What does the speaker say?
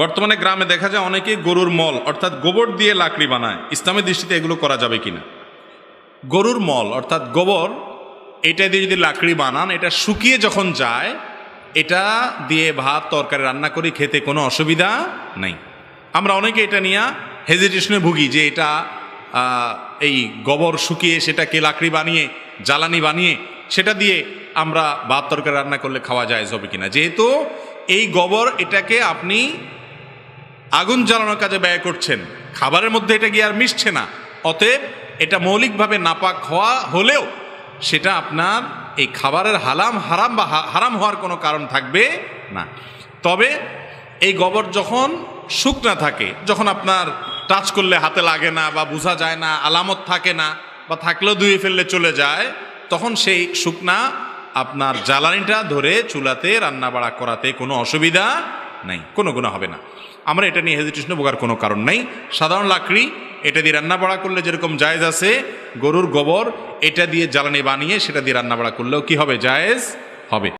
বর্তমানে গ্রামে দেখা যায় অনেকে গরুর মল, অর্থাৎ গোবর দিয়ে লাকড়ি বানায়। ইসলামের দৃষ্টিতে এগুলো করা যাবে কিনা? গরুর মল, অর্থাৎ গোবর, এটা দিয়ে যদি লাকড়ি বানান, এটা শুকিয়ে যখন যায়, এটা দিয়ে ভাত, তরকারি রান্না করে, খেতে কোনো অসুবিধা নেই। আমরা অনেকে এটা নিয়ে হেজিটেশনে ভুগি যে এটা এই গোবর শুকিয়ে সেটাকে লাকড়ি বানিয়ে, জ্বালানি বানিয়ে, সেটা দিয়ে আমরা ভাত, তরকারি রান্না করলে খাওয়া যায় হবে কিনা? যেহেতু এই গোবর এটাকে আপনি আগুন জ্বালানোর কাজে ব্যয় করছেন। খাবারের মধ্যে এটা গিয়ে আর মিশছে না। অতএব এটা মৌলিকভাবে নাপাক হওয়া হলেও সেটা আপনার এই খাবারের হালাম, হারাম বা হারাম হওয়ার কোনো কারণ থাকবে না। তবে এই গোবর যখন শুকনা থাকে, যখন আপনার টাচ করলে হাতে লাগে না বা বোঝা যায় না, আলামত থাকে না বা থাকলেও ধুয়ে ফেললে চলে যায়, তখন সেই শুকনা আপনার জ্বালানিটা ধরে চুলাতে রান্না বাড়া করাতে কোনো অসুবিধা নাই, কোনো গুণা হবে না। আমরা এটা নিয়ে হেজিটেশন বোকার কোনো কারণ নাই। সাধারণ লাকড়ি, এটা দিয়ে রান্না বাড়া করলে যেরকম জায়েজ আছে, গরুর গোবর, এটা দিয়ে জ্বালানি বানিয়ে সেটা দিয়ে রান্না বাড়া করলেও কি হবে? জায়েজ হবে।